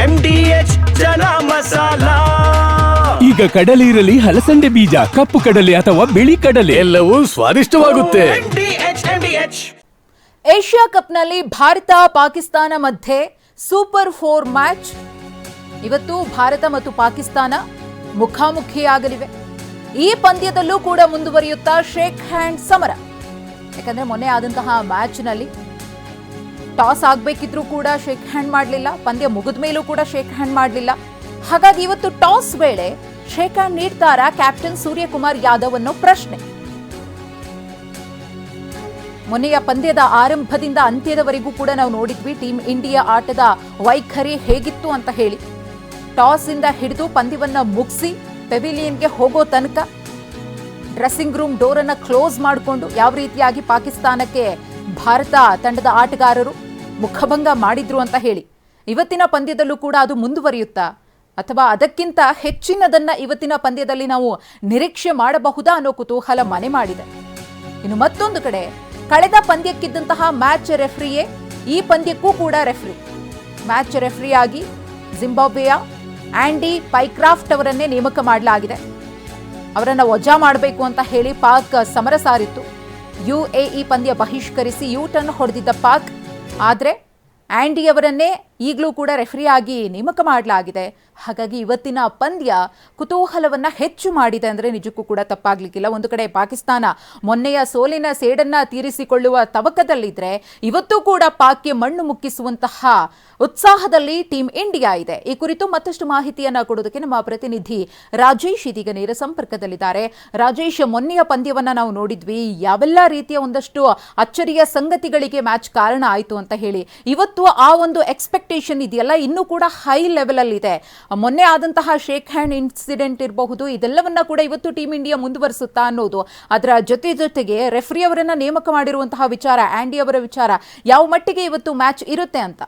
M D H chana masala. ಈಗ ಕಡಲೆ ಇರಲಿ ಹಲಸಂಡೆ ಬೀಜ ಕಪ್ಪು ಕಡಲೆ ಅಥವಾ ಬಿಳಿ ಕಡಲೆ. ಎಲ್ಲವೂ ಸ್ವಾದಿಷ್ಟವಾಗುತ್ತೆ. M D H M D H Asia ಕಪ್ನಲ್ಲಿ Bharat Pakistan ಮಧ್ಯೆ ಸೂಪರ್ ಫೋರ್ ಮ್ಯಾಚ್. ಇವತ್ತು ಭಾರತ ಮತ್ತು ಪಾಕಿಸ್ತಾನ ಮುಖಾಮುಖಿಯಾಗಲಿವೆ. ಈ ಪಂದ್ಯದಲ್ಲೂ ಕೂಡ ಮುಂದುವರಿಯುತ್ತಾ ಶೇಕ್ ಹ್ಯಾಂಡ್ ಸಮರ. ಯಾಕಂದ್ರೆ ಮೊನ್ನೆ ಆದಂತಹ ಮ್ಯಾಚ್ನಲ್ಲಿ ಟಾಸ್ ಆಗಬೇಕಿದ್ರೂ ಕೂಡ ಶೇಕ್ ಹ್ಯಾಂಡ್ ಮಾಡಲಿಲ್ಲ, ಪಂದ್ಯ ಮುಗಿದ ಮೇಲೂ ಕೂಡ ಶೇಕ್ ಹ್ಯಾಂಡ್ ಮಾಡಲಿಲ್ಲ. ಹಾಗಾಗಿ ಇವತ್ತು ಟಾಸ್ ವೇಳೆ ಶೇಕ್ ಹ್ಯಾಂಡ್ ನೀಡ್ತಾರಾ ಕ್ಯಾಪ್ಟನ್ ಸೂರ್ಯಕುಮಾರ್ ಯಾದವ್ ಅನ್ನೋ ಪ್ರಶ್ನೆ. ಮೊನ್ನೆಯ ಪಂದ್ಯದ ಆರಂಭದಿಂದ ಅಂತ್ಯದವರೆಗೂ ಕೂಡ ನಾವು ನೋಡಿದ್ವಿ ಟೀಮ್ ಇಂಡಿಯಾ ಆಟದ ವೈಖರಿ ಹೇಗಿತ್ತು ಅಂತ ಹೇಳಿ. ಟಾಸ್ ಇಂದ ಹಿಡಿದು ಪಂದ್ಯವನ್ನ ಮುಗಿಸಿ ಪೆವಿಲಿಯನ್ಗೆ ಹೋಗೋ ತನಕ ಡ್ರೆಸ್ಸಿಂಗ್ ರೂಮ್ ಡೋರ್ ಅನ್ನ ಕ್ಲೋಸ್ ಮಾಡಿಕೊಂಡು ಯಾವ ರೀತಿಯಾಗಿ ಪಾಕಿಸ್ತಾನಕ್ಕೆ ಭಾರತ ತಂಡದ ಆಟಗಾರರು ಮುಖಭಂಗ ಮಾಡಿದ್ರು ಅಂತ ಹೇಳಿ. ಇವತ್ತಿನ ಪಂದ್ಯದಲ್ಲೂ ಕೂಡ ಅದು ಮುಂದುವರಿಯುತ್ತಾ? ಅಥವಾ ಅದಕ್ಕಿಂತ ಹೆಚ್ಚಿನದನ್ನ ಇವತ್ತಿನ ಪಂದ್ಯದಲ್ಲಿ ನಾವು ನಿರೀಕ್ಷೆ ಮಾಡಬಹುದಾ ಅನ್ನೋ ಕುತೂಹಲ ಮನೆ ಮಾಡಿದೆ. ಇನ್ನು ಮತ್ತೊಂದು ಕಡೆ, ಕಳೆದ ಪಂದ್ಯಕ್ಕಿದ್ದಂತಹ ಮ್ಯಾಚ್ ರೆಫ್ರಿಯೇ, ಈ ಪಂದ್ಯಕ್ಕೂ ಕೂಡ ರೆಫ್ರಿ. ಮ್ಯಾಚ್ ರೆಫ್ರಿಯಾಗಿ ಜಿಂಬಾಬ್ವೆಯ ಆಂಡಿ ಪೈಕ್ರಾಫ್ಟ್ ಅವರನ್ನೇ ನೇಮಕ ಮಾಡಲಾಗಿದೆ. ಅವರನ್ನು ವಜಾ ಮಾಡಬೇಕು ಅಂತ ಹೇಳಿ ಪಾಕ್ ಸಮರ ಸಾರಿತ್ತು. ಯುಎಇ ಪಂದ್ಯ ಬಹಿಷ್ಕರಿಸಿ ಯೂ ಟರ್ನ್ ಹೊಡೆದಿದ್ದ ಪಾಕ್ ಆದರೆ ಆ್ಯಂಡಿಯವರನ್ನೇ ಈಗಲೂ ಕೂಡ ರೆಫರಿ ಆಗಿ ನೇಮಕ ಮಾಡಲಾಗಿದೆ. ಹಾಗಾಗಿ ಇವತ್ತಿನ ಪಂದ್ಯ ಕುತೂಹಲವನ್ನು ಹೆಚ್ಚು ಮಾಡಿದೆ ಅಂದರೆ ನಿಜಕ್ಕೂ ಕೂಡ ತಪ್ಪಾಗಲಿಕ್ಕಿಲ್ಲ. ಒಂದು ಕಡೆ ಪಾಕಿಸ್ತಾನ ಮೊನ್ನೆಯ ಸೋಲಿನ ಸೇಡನ್ನು ತೀರಿಸಿಕೊಳ್ಳುವ ತವಕದಲ್ಲಿದ್ದರೆ ಇವತ್ತು ಕೂಡ ಪಾಕ್ಗೆ ಮಣ್ಣು ಮುಕ್ಕಿಸುವಂತಹ ಉತ್ಸಾಹದಲ್ಲಿ ಟೀಮ್ ಇಂಡಿಯಾ ಇದೆ. ಈ ಕುರಿತು ಮತ್ತಷ್ಟು ಮಾಹಿತಿಯನ್ನು ಕೊಡೋದಕ್ಕೆ ನಮ್ಮ ಪ್ರತಿನಿಧಿ ರಾಜೇಶ್ ಇದೀಗ ನೇರ ಸಂಪರ್ಕದಲ್ಲಿದ್ದಾರೆ. ರಾಜೇಶ್, ಮೊನ್ನೆಯ ಪಂದ್ಯವನ್ನು ನಾವು ನೋಡಿದ್ವಿ. ಯಾವೆಲ್ಲ ರೀತಿಯ ಒಂದಷ್ಟು ಅಚ್ಚರಿಯ ಸಂಗತಿಗಳಿಗೆ ಮ್ಯಾಚ್ ಕಾರಣ ಆಯಿತು ಅಂತ ಹೇಳಿ. ಇವತ್ತು ಆ ಒಂದು ಎಕ್ಸ್ಪೆಕ್ಟೇಷನ್ ಇದೆಯಲ್ಲ, ಇನ್ನೂ ಕೂಡ ಹೈ ಲೆವೆಲ್ ಅಲ್ಲಿ ಇದೆ ಮೊನ್ನೆ ಆದಂತಹ ಶೇಕ್ ಹ್ಯಾಂಡ್ ಇನ್ಸಿಡೆಂಟ್ ಇರಬಹುದು, ಇದೆಲ್ಲವನ್ನ ಕೂಡ ಇವತ್ತು ಟೀಮ್ ಇಂಡಿಯಾ ಮುಂದುವರಿಸುತ್ತಾ ಅನ್ನೋದು. ಅದರ ಜೊತೆ ಜೊತೆಗೆ ರೆಫ್ರಿ ಅವರನ್ನ ನೇಮಕ ಮಾಡಿರುವಂತಹ ವಿಚಾರ ಆಂಡಿ ಅವರ ವಿಚಾರ, ಯಾವ ಮಟ್ಟಿಗೆ ಇವತ್ತು ಮ್ಯಾಚ್ ಇರುತ್ತೆ ಅಂತ?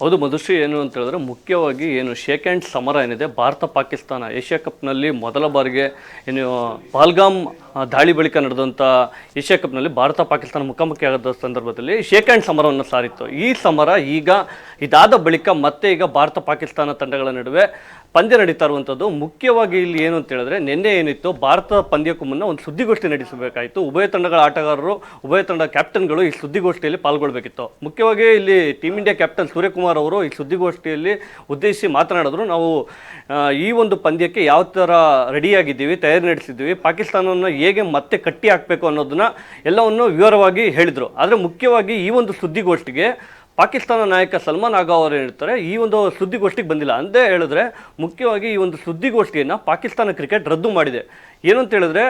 ಹೌದು ಮಧುಶ್ರೀ, ಏನು ಅಂತ ಹೇಳಿದ್ರೆ ಮುಖ್ಯವಾಗಿ ಏನು ಶೇಕ್ ಆ್ಯಂಡ್ ಸಮರ ಏನಿದೆ, ಭಾರತ, ಪಾಕಿಸ್ತಾನ, ಏಷ್ಯಾ ಕಪ್ನಲ್ಲಿ ಮೊದಲ ಬಾರಿಗೆ ಏನು ಪಾಲ್ಗಾಮ್ ದಾಳಿ ಬಳಿಕ ನಡೆದಂಥ ಏಷ್ಯಾ ಕಪ್ನಲ್ಲಿ ಭಾರತ, ಪಾಕಿಸ್ತಾನ ಮುಖಾಮುಖಿ ಆಗದ ಸಂದರ್ಭದಲ್ಲಿ ಶೇಕ್ ಆ್ಯಂಡ್ ಸಮರವನ್ನು ಸಾರಿತ್ತು. ಈ ಸಮರ ಈಗ ಇದಾದ ಬಳಿಕ ಮತ್ತೆ ಈಗ ಭಾರತ, ಪಾಕಿಸ್ತಾನ ತಂಡಗಳ ನಡುವೆ ಪಂದ್ಯ ನಡೀತಾ ಇರುವಂಥದ್ದು ಮುಖ್ಯವಾಗಿ ಇಲ್ಲಿ ಏನು ಅಂತ ಹೇಳಿದ್ರೆ ನಿನ್ನೆ ಏನಿತ್ತು, ಭಾರತ ಪಂದ್ಯಕ್ಕೂ ಮುನ್ನ ಒಂದು ಸುದ್ದಿಗೋಷ್ಠಿ ನಡೆಸಬೇಕಾಯಿತು. ಉಭಯ ತಂಡಗಳ ಆಟಗಾರರು, ಉಭಯ ತಂಡ ಕ್ಯಾಪ್ಟನ್ಗಳು ಈ ಸುದ್ದಿಗೋಷ್ಠಿಯಲ್ಲಿ ಪಾಲ್ಗೊಳ್ಬೇಕಿತ್ತು. ಮುಖ್ಯವಾಗಿ ಇಲ್ಲಿ ಟೀಮ್ ಇಂಡಿಯಾ ಕ್ಯಾಪ್ಟನ್ ಸೂರ್ಯಕುಮಾರ್ ಅವರು ಈ ಸುದ್ದಿಗೋಷ್ಠಿಯಲ್ಲಿ ಉದ್ದೇಶಿಸಿ ಮಾತನಾಡಿದ್ರು. ನಾವು ಈ ಒಂದು ಪಂದ್ಯಕ್ಕೆ ಯಾವ ಥರ ರೆಡಿಯಾಗಿದ್ದೀವಿ, ತಯಾರಿ ನಡೆಸಿದ್ದೀವಿ, ಪಾಕಿಸ್ತಾನವನ್ನು ಹೇಗೆ ಮತ್ತೆ ಕಟ್ಟಿ ಹಾಕಬೇಕು ಅನ್ನೋದನ್ನು ಎಲ್ಲವನ್ನು ವಿವರವಾಗಿ ಹೇಳಿದರು. ಆದರೆ ಮುಖ್ಯವಾಗಿ ಈ ಒಂದು ಸುದ್ದಿಗೋಷ್ಠಿಗೆ ಪಾಕಿಸ್ತಾನ ನಾಯಕ ಸಲ್ಮಾನ್ ಆಗ ಅವರು ಹೇಳ್ತಾರೆ, ಈ ಒಂದು ಸುದ್ದಿಗೋಷ್ಠಿಗೆ ಬಂದಿಲ್ಲ. ಅಂತ ಹೇಳಿದ್ರೆ ಮುಖ್ಯವಾಗಿ ಈ ಒಂದು ಸುದ್ದಿಗೋಷ್ಠಿಯನ್ನು ಪಾಕಿಸ್ತಾನ ಕ್ರಿಕೆಟ್ ರದ್ದು ಮಾಡಿದೆ. ಏನು ಅಂತ ಹೇಳಿದ್ರೆ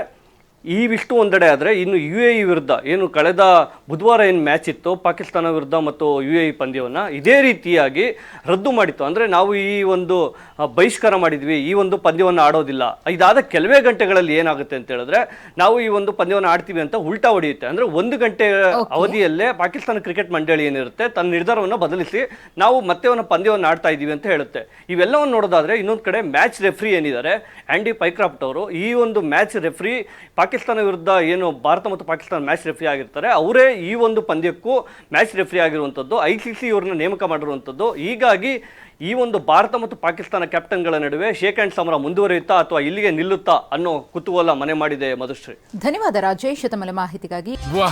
ಈ ವಿಷ್ಟು ಒಂದೆಡೆ ಆದರೆ ಇನ್ನು ಯು ಎ ಇ ವಿರುದ್ಧ ಏನು ಕಳೆದ ಬುಧವಾರ ಏನು ಮ್ಯಾಚ್ ಇತ್ತು ಪಾಕಿಸ್ತಾನ ವಿರುದ್ಧ ಮತ್ತು ಯು ಎ ಇ ಪಂದ್ಯವನ್ನು ಇದೇ ರೀತಿಯಾಗಿ ರದ್ದು ಮಾಡಿತ್ತು. ಅಂದರೆ ನಾವು ಈ ಒಂದು ಬಹಿಷ್ಕಾರ ಮಾಡಿದ್ವಿ ಈ ಒಂದು ಪಂದ್ಯವನ್ನು ಆಡೋದಿಲ್ಲ. ಇದಾದ ಕೆಲವೇ ಗಂಟೆಗಳಲ್ಲಿ ಏನಾಗುತ್ತೆ ಅಂತ ಹೇಳಿದ್ರೆ ನಾವು ಈ ಒಂದು ಪಂದ್ಯವನ್ನು ಆಡ್ತೀವಿ ಅಂತ ಉಲ್ಟಾ ಹೊಡೆಯುತ್ತೆ. ಅಂದರೆ ಒಂದು ಗಂಟೆ ಅವಧಿಯಲ್ಲೇ ಪಾಕಿಸ್ತಾನ ಕ್ರಿಕೆಟ್ ಮಂಡಳಿ ಏನಿರುತ್ತೆ ತನ್ನ ನಿರ್ಧಾರವನ್ನು ಬದಲಿಸಿ ನಾವು ಮತ್ತೆ ಒಂದು ಪಂದ್ಯವನ್ನು ಆಡ್ತಾ ಇದ್ದೀವಿ ಅಂತ ಹೇಳುತ್ತೆ. ಇವೆಲ್ಲವನ್ನು ನೋಡೋದಾದ್ರೆ ಇನ್ನೊಂದು ಕಡೆ ಮ್ಯಾಚ್ ರೆಫ್ರಿ ಏನಿದ್ದಾರೆ ಆ್ಯಂಡಿ ಪೈಕ್ರಾಫ್ಟ್ ಅವರು ಈ ಒಂದು ಮ್ಯಾಚ್ ರೆಫ್ರಿ ಪಾಕಿಸ್ತಾನ ವಿರುದ್ಧ ಏನು ಭಾರತ ಮತ್ತು ಪಾಕಿಸ್ತಾನ ಮ್ಯಾಚ್ ರೆಫ್ರಿ ಆಗಿರ್ತಾರೆ ಅವರೇ ಈ ಒಂದು ಪಂದ್ಯಕ್ಕೂ ಮ್ಯಾಚ್ ರೆಫ್ರಿ ಆಗಿರುವಂಥದ್ದು. ಐ ಸಿ ಸಿ ಇವ್ರನ್ನ ನೇಮಕ ಮಾಡಿರುವಂಥದ್ದು. ಹೀಗಾಗಿ ಈ ಒಂದು ಭಾರತ ಮತ್ತು ಪಾಕಿಸ್ತಾನ ಕ್ಯಾಪ್ಟನ್ಗಳ ನಡುವೆ ಶೇಕ್ ಹ್ಯಾಂಡ್ ಸಮರ ಮುಂದುವರಿಯುತ್ತಾ ಅಥವಾ ಇಲ್ಲಿಗೆ ನಿಲ್ಲುತ್ತಾ ಅನ್ನೋ ಕುತೂಹಲ ಮನೆ ಮಾಡಿದೆ ಮಧುಶ್ರೀ. ಧನ್ಯವಾದ ರಾಜೇಶ್ ತಮ್ಮ ಮಾಹಿತಿಗಾಗಿ. ವಾ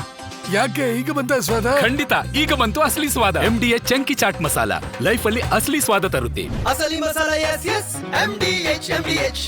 ಯಾಕೆ ಈಗ ಬಂತ ಸ್ವಾದ? ಖಂಡಿತ ಈಗ ಬಂತು ಅಸಲಿ ಸ್ವಾದ. M D H chunky chaat masala life ಅಲ್ಲಿ ಅಸಲಿ ಸ್ವಾದ ತರುತ್ತೆ. ಅಸಲಿ masala S S M D H M D H